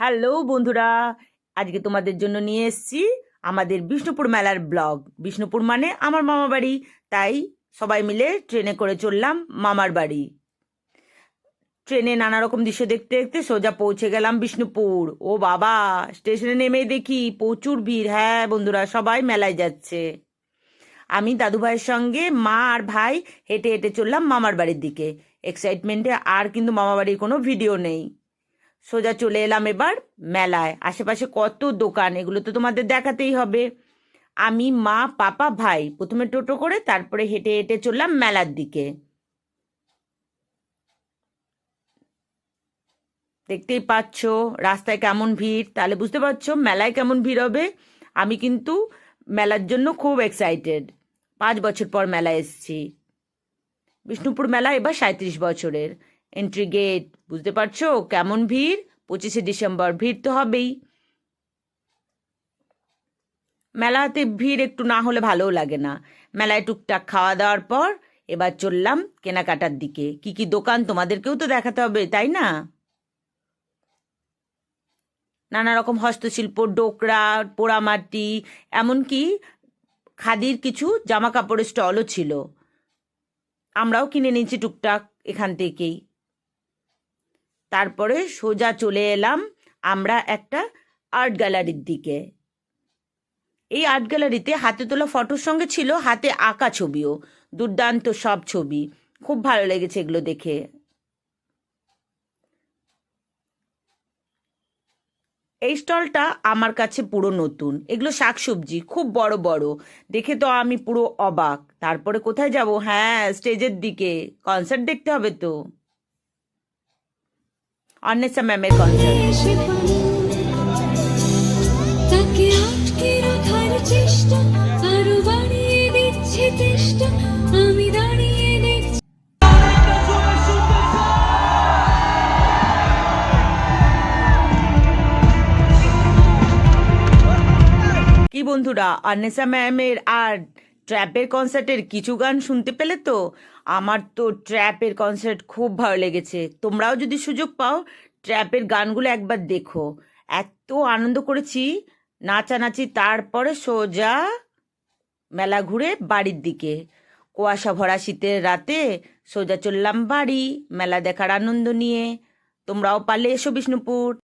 Hello বন্ধুরা, আজকে তোমাদের জন্য নিয়ে এসছি আমাদের বিষ্ণুপুর মেলার ব্লগ। বিষ্ণুপুর মানে আমার মামা বাড়ি, তাই সবাই মিলে ট্রেনে করে চললাম মামার বাড়ি। ট্রেনে নানা রকম দৃশ্য দেখতে দেখতে সোজা পৌঁছে গেলাম বিষ্ণুপুর। ও বাবা, স্টেশনে নেমে দেখি প্রচুর ভিড়। হ্যাঁ বন্ধুরা, সবাই মেলায় যাচ্ছে। আমি দাদু ভাইয়ের সঙ্গে, মা আর ভাই হেঁটে হেঁটে চললাম মামার বাড়ির দিকে। এক্সাইটমেন্টে আর কিন্তু মামা বাড়ির কোনো ভিডিও নেই। সোজা চলে এলাম এবার মেলায়। আশেপাশে কত দোকান, এগুলো তো তোমাদের দেখাতেই হবে। আমি, মা, পাপা, ভাই, প্রথমে টোটো করে তারপরে হেঁটে হেঁটে চললাম মেলার দিকে। দেখতেই পাচ্ছ রাস্তায় কেমন ভিড়। তাহলে বুঝতে পারছ মেলায় কেমন ভিড় হবে। আমি কিন্তু মেলার জন্য খুব এক্সাইটেড পাঁচ বছর পর মেলা এসেছি। বিষ্ণুপুর মেলা এবার সাঁত্রিশ বছরের। এন্ট্রি গেট বুঝতে পারছ? কেমন ভিড়? পঁচিশে ডিসেম্বর, ভিড় তো হবেই। মেলাতে ভিড় একটু না হলে ভালোও লাগে না। মেলায় টুকটাক খাওয়া দাওয়ার পর এবার চললাম কেনাকাটার দিকে। কি কি দোকান তোমাদেরকেও তো দেখাতে হবে, তাই না? নানা রকম হস্তশিল্প, ডোকরা, পোড়ামাটি, এমনকি খাদির কিছু জামা কাপড়ের স্টলও ছিল। আমরাও কিনে নিয়েছি টুকটাক এখান থেকেই। তারপরে সোজা চলে এলাম আমরা একটা আর্ট গ্যালারির দিকে। এই আর্ট গ্যালারিতে হাতে তোলা ফটোর সঙ্গে ছিল হাতে আঁকা ছবিও, দুর্দান্ত সব ছবি। খুব ভালো লেগেছে এগুলো দেখে। এই স্টলটা আমার কাছে পুরো নতুন। এগুলো শাকসবজি, খুব বড় বড়। দেখে তো আমি পুরো অবাক। তারপরে কোথায় যাব? হ্যাঁ স্টেজের দিকে। কনসার্ট দেখতে হবে তো। আমি দাঁড়িয়ে দেখছি। কি বন্ধুরা অন্বেষা ম্যামের আর ট্র্যাপের কনসার্টের কিছু গান শুনতে পেলে তো? আমার তো ট্র্যাপের কনসার্ট খুব ভালো লেগেছে। তোমরাও যদি সুযোগ পাও, ট্র্যাপের গানগুলো একবার দেখো। এত আনন্দ করেছি। নাচানাচি তারপরে সোজা মেলা ঘুরে বাড়ির দিকে। কুয়াশা ভরা শীতের রাতে সোজা চললাম বাড়ি, মেলা দেখার আনন্দ নিয়ে। তোমরাও পারলে এসো বিষ্ণুপুর।